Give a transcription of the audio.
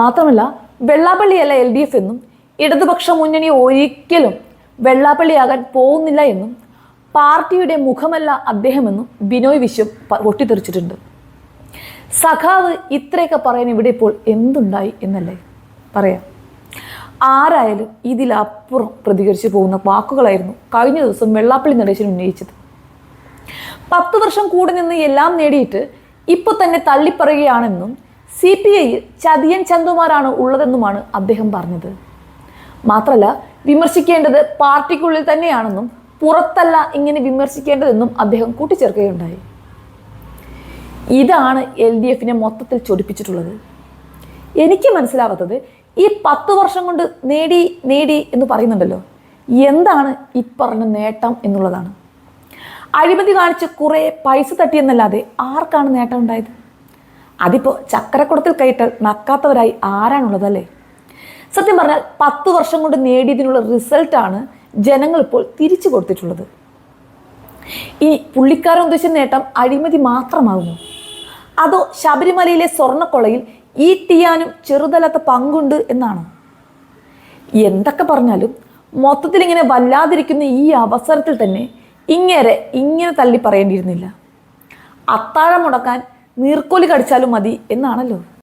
മാത്രമല്ല വെള്ളാപ്പള്ളിയല്ല L D F എന്നും ഇടതുപക്ഷ മുന്നണി ഒരിക്കലും വെള്ളാപ്പള്ളിയാകാൻ പോകുന്നില്ല എന്നും പാർട്ടിയുടെ മുഖമല്ല അദ്ദേഹമെന്നും ബിനോയ് വിശ്വം പൊട്ടിത്തെറിച്ചിട്ടുണ്ട്. സഖാവ് ഇത്രയൊക്കെ പറയാൻ ഇവിടെ ഇപ്പോൾ എന്തുണ്ടായി എന്നല്ലേ? പറയാം. ആരായാലും ഇതിലപ്പുറം പ്രതികരിച്ചു പോകുന്ന വാക്കുകളായിരുന്നു കഴിഞ്ഞ ദിവസം വെള്ളാപ്പള്ളി നടേശൻ ഉന്നയിച്ചത്. പത്ത് വർഷം കൂടെ നിന്ന് എല്ലാം നേടിയിട്ട് ഇപ്പോൾ തന്നെ തള്ളിപ്പറയുകയാണെന്നും സി പി ഐയിൽ ചതിയൻ ചന്തുമാരാണ് ഉള്ളതെന്നുമാണ് അദ്ദേഹം പറഞ്ഞത്. മാത്രമല്ല വിമർശിക്കേണ്ടത് പാർട്ടിക്കുള്ളിൽ തന്നെയാണെന്നും പുറത്തല്ല ഇങ്ങനെ വിമർശിക്കേണ്ടതെന്നും അദ്ദേഹം കൂട്ടിച്ചേർക്കുകയുണ്ടായി. ഇതാണ് എൽ ഡി എഫിനെ മൊത്തത്തിൽ ചൊടിപ്പിച്ചിട്ടുള്ളത്. എനിക്ക് മനസ്സിലാവാത്തത് ഈ പത്ത് വർഷം കൊണ്ട് നേടി നേടി എന്ന് പറയുന്നുണ്ടല്ലോ. എന്താണ് ഈ പറഞ്ഞ നേട്ടം എന്നുള്ളതാണ്. അഴിമതി കാണിച്ച് കുറേ പൈസ തട്ടിയെന്നല്ലാതെ ആർക്കാണ് നേട്ടം ഉണ്ടായത്? അതിപ്പോൾ ചക്കരക്കുടത്തിൽ കയറ്റാൽ നക്കാത്തവരായി ആരാണുള്ളതല്ലേ? സത്യം പറഞ്ഞാൽ പത്ത് വർഷം കൊണ്ട് നേടിയതിനുള്ള റിസൾട്ടാണ് ജനങ്ങൾ ഇപ്പോൾ തിരിച്ചു കൊടുത്തിട്ടുള്ളത്. ഈ പുള്ളിക്കാരൻ ഉദ്ദേശിച്ച നേട്ടം അഴിമതി മാത്രമാകുമോ അതോ ശബരിമലയിലെ സ്വർണക്കൊളയിൽ ഈ ടിയാനും ചെറുതല്ലാത്ത പങ്കുണ്ട് എന്നാണ്? എന്തൊക്കെ പറഞ്ഞാലും മൊത്തത്തിൽ ഇങ്ങനെ വല്ലാതിരിക്കുന്ന ഈ അവസരത്തിൽ തന്നെ ഇങ്ങേരെ ഇങ്ങനെ തള്ളി പറയേണ്ടിയിരുന്നില്ല. അത്താഴം മുടക്കാൻ നീർക്കോലി കടിച്ചാലും മതി എന്നാണല്ലോ.